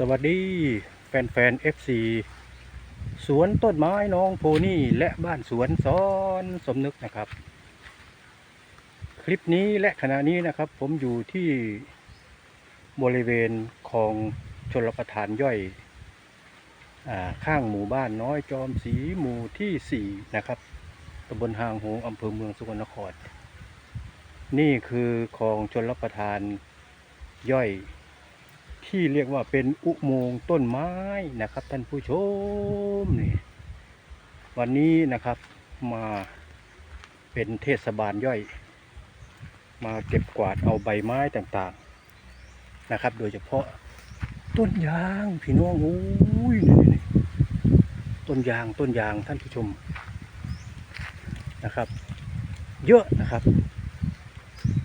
สวัสดีแฟนๆ FC สวนต้นไม้น้องโพนี่และบ้านสวนซ้อนสมนึกนะครับ คลิปนี้และขณะนี้นะครับ ผมอยู่ที่บริเวณคลองชลประทานย่อยอข้างหมู่บ้านน้อยจอมสีหมู่ที่ 4 นะครับตำบลหางหงอำเภอเมืองสกลนครนี่คือคลองชลประทานย่อย ที่เรียกว่าเป็นอุโมงค์ต้นไม้นะครับ ท่านผู้ชมนี่วันนี้นะครับมาเป็นเทศบาลย่อย มาเก็บกวาดเอาใบไม้ต่างๆนะครับ โดยเฉพาะต้นยางพี่น้องโอ้ยนี่นี่ต้นยางต้นยางท่านผู้ชมนะครับ เยอะนะครับ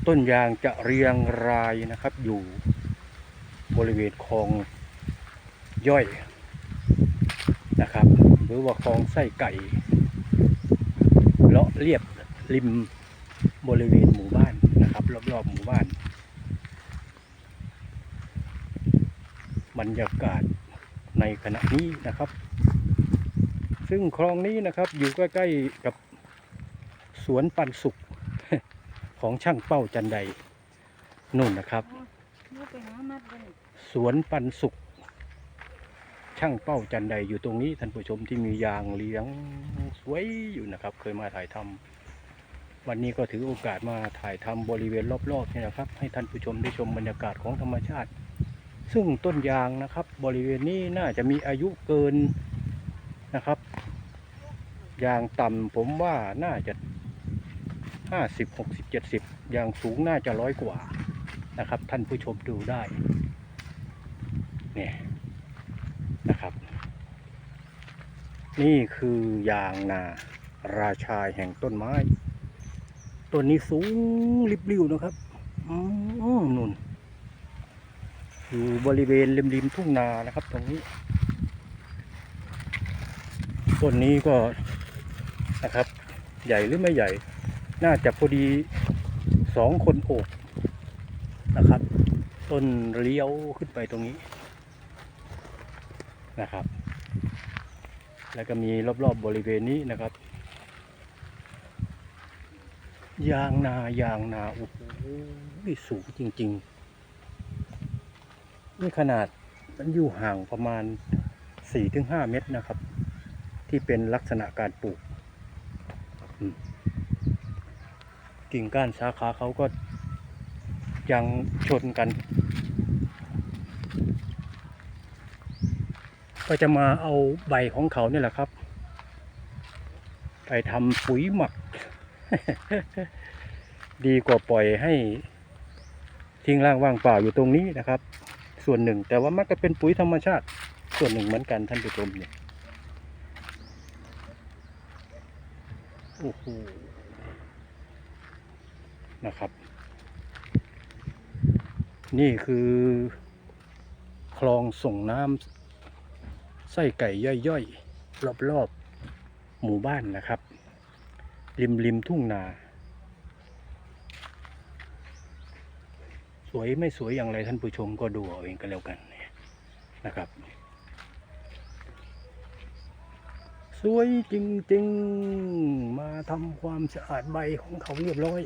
ต้นยางจะเรียงรายนะครับอยู่ บริเวณคลองย่อยนะครับ หรือว่าคลองไส้ไก่เลาะเรียบริมบริเวณหมู่บ้านนะครับรอบๆหมู่บ้าน บรรยากาศในขณะนี้นะครับ ซึ่งคลองนี้นะครับอยู่ใกล้ๆกับสวนปันสุขของช่างเป้าจันไดนู่นนะครับ สวนปันสุข ช่างเป้าจันใดอยู่ตรงนี้ท่านผู้ชมที่มียางเลี้ยงสวยอยู่นะครับ เคยมาถ่ายทำวันนี้ก็ถือโอกาสมาถ่ายทำบริเวณรอบๆนี่นะครับ ให้ท่านผู้ชมได้ชมบรรยากาศของธรรมชาติ ซึ่งต้นยางนะครับ บริเวณนี้น่าจะมีอายุเกินนะครับ ยางต่ำผมว่าน่าจะห้าสิบหกสิบเจ็ดสิบยางสูงน่าจะร้อยกว่านะครับ ท่านผู้ชมดูได้ เนี่ยนะครับ นี่คือยางนาราชาแห่งต้นไม้ ต้นนี้สูงริบริ้วนะครับอืมนุ่น อยู่บริเวณริมริมทุ่งนานะครับ ตรงนี้ ต้นนี้ก็นะครับ ใหญ่หรือไม่ใหญ่ น่าจะพอดีสองคนโอบนะครับ ต้นเลี้ยวขึ้นไปตรงนี้ นะครับ แล้วก็มีรอบๆบบริเวณนี้นะครับ ยางนายางนาโอ้โหสูงจริง ๆ นี่ขนาดมันอยู่ห่างประมาณ 4-5 เมตรนะครับ ที่เป็นลักษณะการปลูก กิ่งก้านสาขาเขาก็ยังชนกัน ก็จะมาเอาใบของเขาเนี่ยแหละครับ ไปทำปุ๋ยหมัก ดีกว่าปล่อยให้ ทิ้งร่างว่างเปล่าอยู่ตรงนี้นะครับ ส่วนหนึ่ง แต่ว่ามันก็เป็นปุ๋ยธรรมชาติ ส่วนหนึ่งเหมือนกันท่านผู้ชมเนี่ยโอ้โหนะครับ นี่คือคลองส่งน้ำ ไส้ไก่ย่อยๆ รอบๆ หมู่บ้านนะครับ ริมริมทุ่งนา สวยไม่สวยอย่างไรท่านผู้ชมก็ดูเอาเองก็แล้วกันนะครับ สวยจริงๆ มาทำความสะอาดใบของเขาเรียบร้อย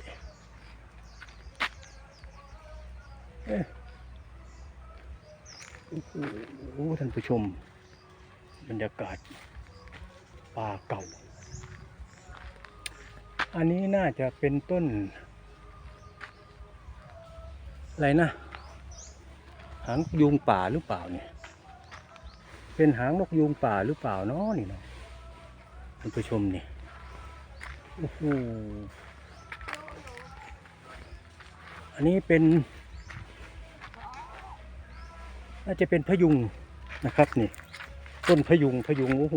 โอ้โหท่านผู้ชม บรรยากาศป่าเก่า อันนี้น่าจะเป็นต้น อะไรนะ หางยูงป่าหรือเปล่าเนี่ย เป็นหางนกยูงป่าหรือเปล่าเนาะนี่นะท่านผู้ชมเนี่โอ้โหอันนี้เป็น น่าจะเป็นพยุงนะครับนี่ ต้นพยุงพยุงโอ้โห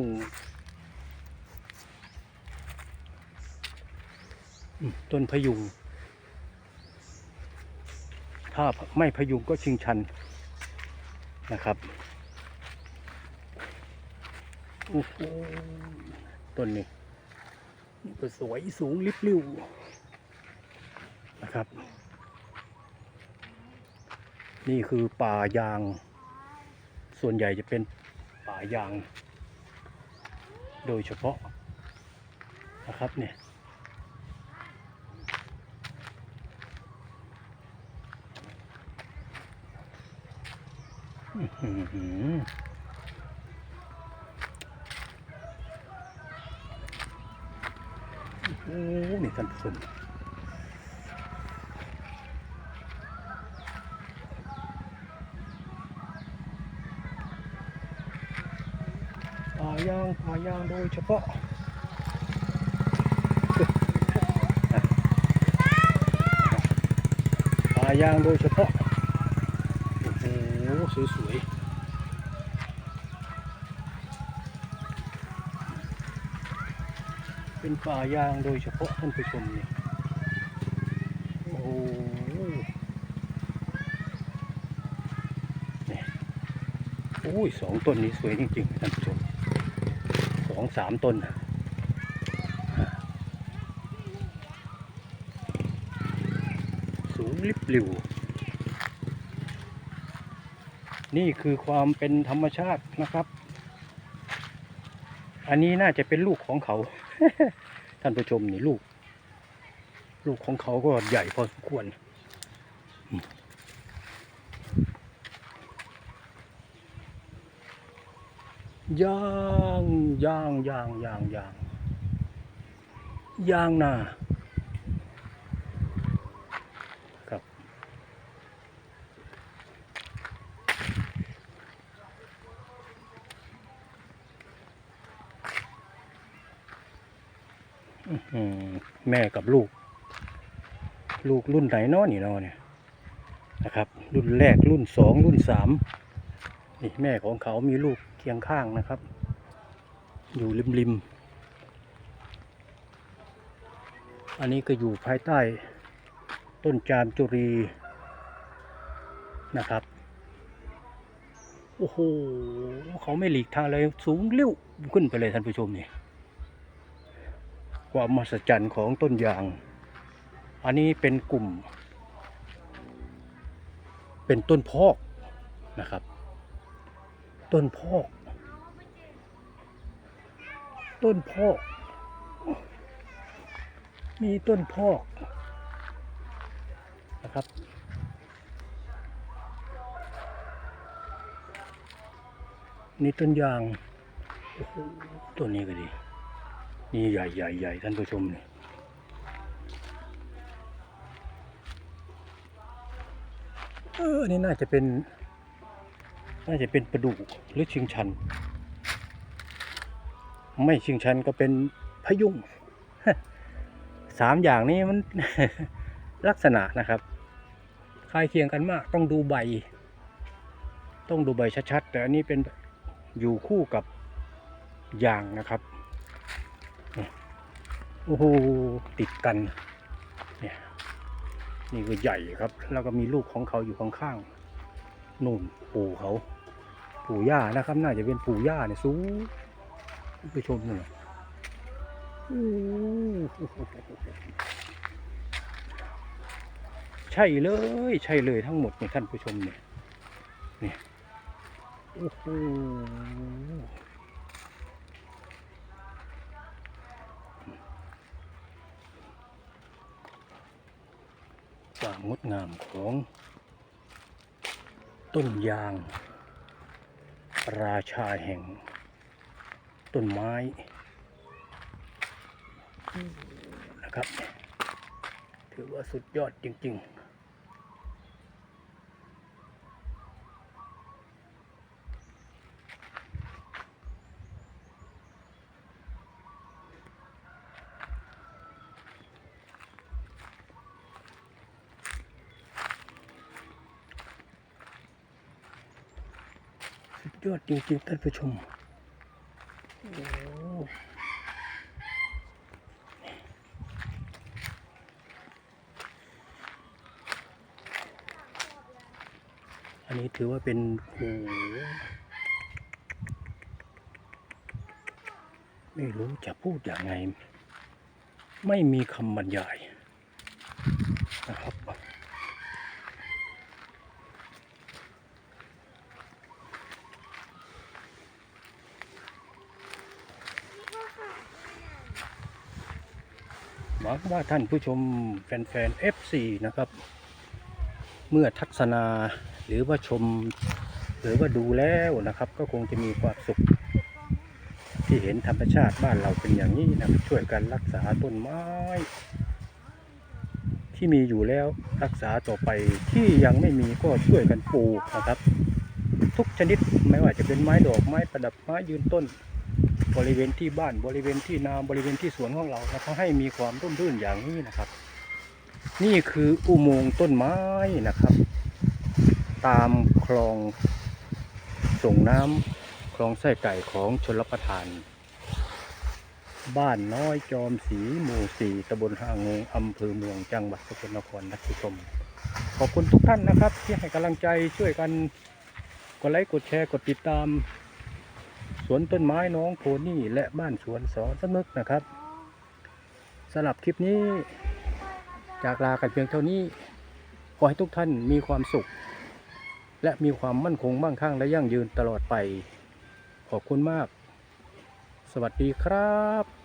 ต้นพยุง ถ้าไม่พยุงก็ชิงชันนะครับโอ้โหต้นนี้นี่ก็สวยสูงลิบลิ่วนะครับ นี่คือป่ายาง ส่วนใหญ่จะเป็นายาง โดยเฉพาะนะครับเนี่ยอื้อหือโอ้นี่ท่านผู้ชมป่ายางป่ายางโดยเฉพาะป่ายางโดยเฉพาะ โอ้โหสวยๆเป็นป่ายางโดยเฉพาะท่านผู้ชมนี่โอ้โหนี่โอ้ยสองต้นนี้สวยจริงๆท่านผู้ชม องสามต้นนะสูงลิบหลิว นี่คือความเป็นธรรมชาตินะครับ อันนี้น่าจะเป็นลูกของเขา ท่านผู้ชมนี่ลูก ลูกของเขาก็ใหญ่พอสมควรอืม ย่างย่างย่างย่างย่างย่างนาครับ แม่กับลูก ลูกรุ่นไหนเนาะนี่เนาะเนี่ยนะครับ รุ่นแรกรุ่นสองรุ่นสามนี่แม่ของเขามีลูก คียงข้างนะครับ อยู่ริมริมๆอันนี้ก็อยู่ภายใต้ต้นจามจุรีนะครับ โอ้โห เขาไม่หลีกทางเลยสูงเลี้ยวขึ้นไปเลยท่านผู้ชมนี่ความมหัศจรรย์ของต้นยาง อันนี้เป็นกลุ่ม เป็นต้นพอกนะครับ ต้นพอก ต้นพอก มีต้นพอกนะครับ นี่ต้นยาง ต้นนี้ก็ดี นี่ใหญ่ใหญ่ใหญ่ท่านผู้ชมนี่เอออันนี่น่าจะเป็น น่าจะเป็นประดูกหรือชิงชัน ไม่ชิงชันก็เป็นพยุงสามอย่างนี้มันลักษณะนะครับคล้ายเคียงกันมาก ต้องดูใบ ต้องดูใบชัดๆ แต่อันนี้เป็นอยู่คู่กับยางนะครับโอ้โหติดกันเนี่ยนี่ก็ใหญ่ครับ แล้วก็มีลูกของเขาอยู่ข้างๆนู่นปู่เขา ปู่ย่านะครับ น่าจะเป็นปู่ย่าเนี่ยสูง ไปชมหน่อยโอ้โหใช่เลย ใช่เลยทั้งหมดเนี่ยท่านผู้ชมเนี่ยเนี่ยโอ้โหความงดงามของต้นยาง ราชาแห่ง ต้นไม้นะครับ ถือว่าสุดยอดจริงๆสุดยอดจริงๆท่านผู้ชม นี้ถือว่าเป็นโอ้ไม่รู้จะพูดอย่างไง ไม่มีคำบรรยายนะครับหวังว่าท่านผู้ชมแฟนๆ FC นะครับ เมื่อทัศนา หรือว่าชม หรือว่าดูแล้วนะครับ ก็คงจะมีความสุข ที่เห็นธรรมชาติบ้านเราเป็นอย่างนี้นะช่วยกันรักษาต้นไม้ ที่มีอยู่แล้วรักษาต่อไปที่ยังไม่มีก็ช่วยกันปลูกนะครับ ทุกชนิดไม่ว่าจะเป็นไม้ดอกไม้ประดับไม้ยืนต้น บริเวณที่บ้านบริเวณที่นาบริเวณที่สวนของเราแล้วก็ให้มีความร่มรื่นอย่างนี้นะครับ นี่คืออุโมงค์ต้นไม้นะครับ ตามคลองส่งน้ำคลองไส้ไก่ของชลประทาน บ้านน้อยจอมศรีหมู่สี่ตำบลหางงอำเภอเมืองจังหวัดสกลนครนะคุณผู้ชมขอบคุณทุกท่านนะครับ ที่ให้กำลังใจช่วยกันกดไลค์กดแชร์กดติดตาม สวนต้นไม้น้องโพนี่และบ้านสวนสอนสนึกนะครับสำหรับคลิปนี้จากลากันเพียงเท่านี้ ขอให้ทุกท่านมีความสุข และมีความมั่นคงมั่งคั่งและยั่งยืนตลอดไป ขอบคุณมาก สวัสดีครับ